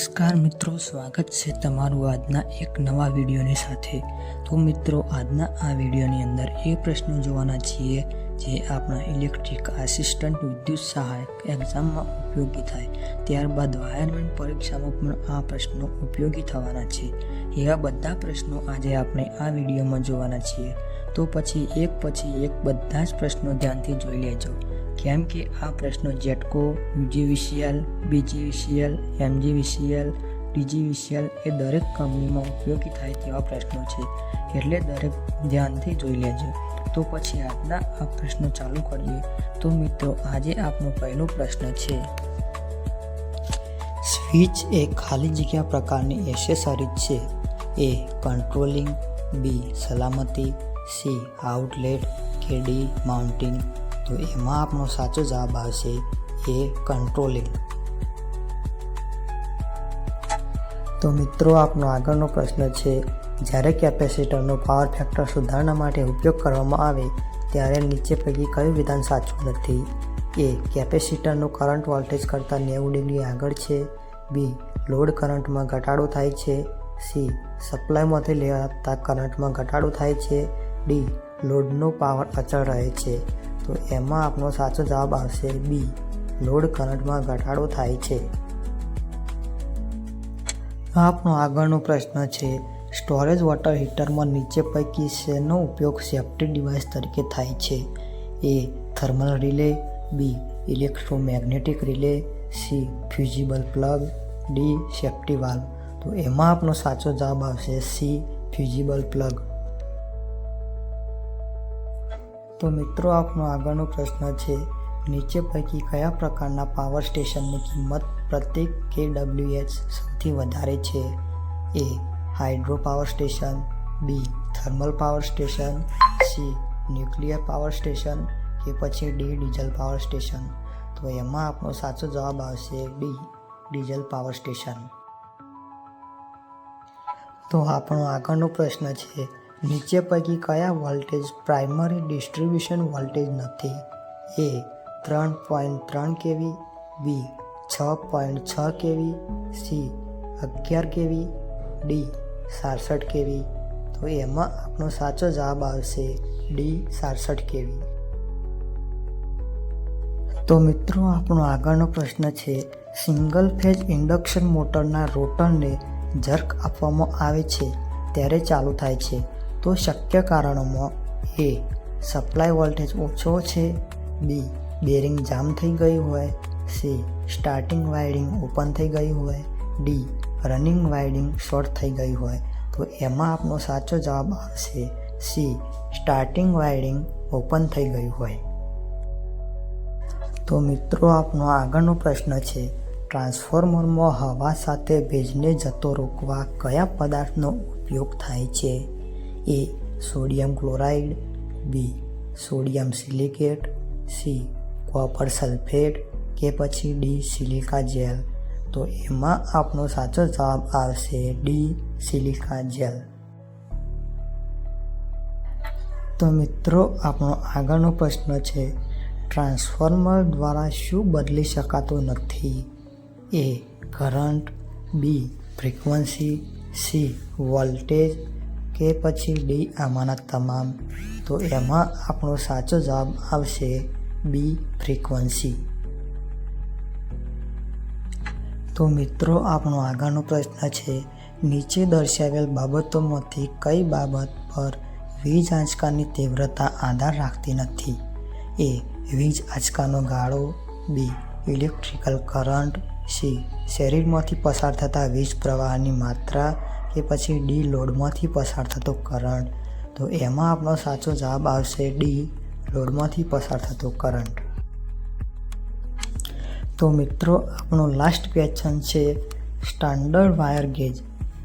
નમસ્કાર મિત્રો, સ્વાગત છે તમારું આજના એક નવા વિડીયોની સાથે. તો મિત્રો, આજના આ વિડીયોની અંદર એ પ્રશ્નો જોવાના છીએ જે આપણા ઇલેક્ટ્રિક આસિસ્ટન્ટ વિદ્યુત સહાયક એક્ઝામમાં ઉપયોગી થાય. ત્યારબાદ વાયરમેન્ટ પરીક્ષામાં પણ આ પ્રશ્નો ઉપયોગી થવાના છે. એવા બધા પ્રશ્નો આજે આપણે આ વિડીયોમાં જોવાના છીએ. તો પછી, એક પછી એક બધા જ પ્રશ્નો ધ્યાનથી જોઈ લેજો. કેમ કે આ પ્રશ્નો GETCO UGVCL PGVCL MGVCL DGVCL એ દરેક કંપનીમાં ઉપયોગી થાય તેવા પ્રશ્નો છે. એટલે દરેક ધ્યાનથી જોઈ લેજો. તો પછી આજના આ પ્રશ્નો ચાલુ કરીએ. તો મિત્રો, આજે આપનો પહેલો પ્રશ્ન છે. સ્વિચ એ ખાલી જગ્યા પ્રકારની એસેસરીજ છે. એ કંટ્રોલિંગ, બી સલામતી, સી આઉટલેટ, કે ડી માઉન્ટિંગ. તો એમાં આપણો સાચો જવાબ આવશે એ કંટ્રોલિંગ તો મિત્રો, આપનો આગળનો પ્રશ્ન છે, જ્યારે કેપેસિટરનો પાવર ફેક્ટર સુધારણા માટે ઉપયોગ કરવામાં આવે, ત્યારે નીચે પૈકી કયું વિધાન સાચું નથી? એ, કેપેસિટરનું કરંટ વોલ્ટેજ કરતાં નેવું ડિગ્રી આગળ છે. બી લોડ કરંટમાં ઘટાડો થાય છે. સી સપ્લાયમાંથી લેવાતા કરંટમાં ઘટાડો થાય છે. ડી લોડનો પાવર અચળ રહે છે. તો એમાં આપનો સાચો જવાબ આવશે બી. લોડ કરંટમાં ઘટાડો થાય છે. આપનો આગળનો પ્રશ્ન છે સ્ટોરેજ વોટર હીટરમાં નીચે પૈકી શેનો ઉપયોગ સેફ્ટી ડિવાઇસ તરીકે થાય છે? A thermal relay B electromagnetic relay C fusible plug D safety valve તો એમાં આપનો સાચો જવાબ આવશે સી ફ્યુઝિબલ પ્લગ તો મિત્રો, આપનો આગળનો પ્રશ્ન છે, નીચે પૈકી કયા પ્રકારના પાવર સ્ટેશનની કિંમત પ્રત્યેક કે ડબલ્યુએચ સૌથી વધારે છે? A hydro power station B thermal power station C nuclear power station કે પછી ડી ડીઝલ પાવર સ્ટેશન તો એમાં આપણો સાચો જવાબ આવશે ડી ડીઝલ પાવર સ્ટેશન તો આપણો આગળનો પ્રશ્ન છે નીચે પૈકી કયા વોલ્ટેજ પ્રાઇમરી ડિસ્ટ્રીબ્યુશન વોલ્ટેજ નથી? એ ત્રણ પોઈન્ટ ત્રણ કેવી, બી છ પોઈન્ટ છ કેવી, સી અગિયાર કેવી, ડી સાડસઠ કેવી? તો એમાં આપણો સાચો જવાબ આવશે ડી સાડસઠ કેવી. તો મિત્રો, આપણો આગળનો પ્રશ્ન છે, સિંગલ ફેજ ઇન્ડક્શન મોટરના રોટરને જર્ક આપવામાં આવે છે, ત્યારે ચાલુ થાય છે. તો શક્ય કારણોમાં એ સપ્લાય વોલ્ટેજ ઓછો છે, બી બેરિંગ જામ થઈ ગયું હોય, સી સ્ટાર્ટિંગ વાયરિંગ ઓપન થઈ ગયું હોય, ડી રનિંગ વાયરિંગ શોર્ટ થઈ ગયું હોય. તો એમાં આપનો સાચો જવાબ આવશે સી સ્ટાર્ટિંગ વાયરિંગ ઓપન થઈ ગયું હોય. તો મિત્રો, આપનો આગળનો પ્રશ્ન છે, ટ્રાન્સફોર્મરમાં હવા સાથે ભેજને જતો રોકવા કયા પદાર્થનો ઉપયોગ થાય છે? A sodium chloride, B sodium silicate, C copper sulphate કે પછી ડી સિલિકા જેલ. તો એમાં આપનો સાચો જવાબ આવશે ડી સિલિકા જેલ. તો મિત્રો, આપણો આગળનો પ્રશ્ન છે, ટ્રાન્સફોર્મર દ્વારા શું બદલી શકાતું નથી? A current, B frequency, C voltage કે પછી ડી આમાંના તમામ. તો એમાં આપણો સાચો જવાબ આવશે બી ફ્રીક્વન્સી. તો મિત્રો, આપણો આગળનો પ્રશ્ન છે, નીચે દર્શાવેલ બાબતોમાંથી કઈ બાબત પર વીજ આંચકાની તીવ્રતા આધાર રાખતી નથી? એ, વીજ આંચકાનો ગાળો, બી, ઇલેક્ટ્રિકલ કરંટ, સી, શરીરમાંથી પસાર થતા વીજ પ્રવાહની માત્રા કે પછી ડી લોડમાંથી પસાર થતો કરંટ તો એમાં આપણો સાચો જવાબ આવશે ડી લોડમાંથી પસાર થતો કરંટ તો મિત્રો, આપણો લાસ્ટ ક્વેશ્ચન છે સ્ટાન્ડર્ડ વાયર ગેજ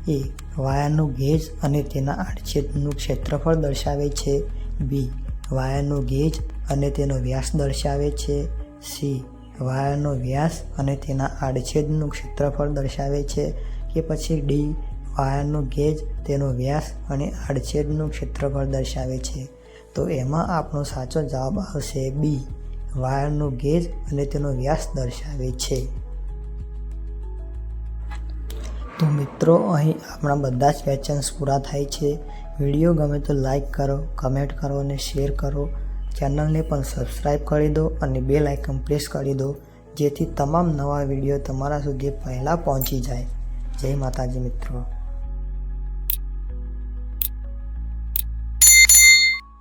એ વાયરનું ગેજ અને તેના આડછેદનું ક્ષેત્રફળ દર્શાવે છે. બી વાયરનું ગેજ અને તેનો વ્યાસ દર્શાવે છે. સી વાયરનો વ્યાસ અને તેના આડછેદનું ક્ષેત્રફળ દર્શાવે છે. કે પછી ડી વાયરનું ગેજ, તેનો વ્યાસ અને આડછેદનું ક્ષેત્રફળ દર્શાવે છે. તો એમાં આપણો સાચો જવાબ આવશે બી વાયરનું ગેજ અને તેનો વ્યાસ દર્શાવે છે. તો મિત્રો, અહીં આપણા બધા જ ક્વેશ્ચન્સ પૂરા થાય છે. વીડિયો ગમે તો લાઈક કરો કમેન્ટ કરો અને શેર કરો. ચેનલને પણ સબસ્ક્રાઈબ કરી દો અને બે લાઇકન પ્રેસ કરી દો, જેથી તમામ નવા વીડિયો તમારા સુધી પહેલાં પહોંચી જાય. જય માતાજી મિત્રો.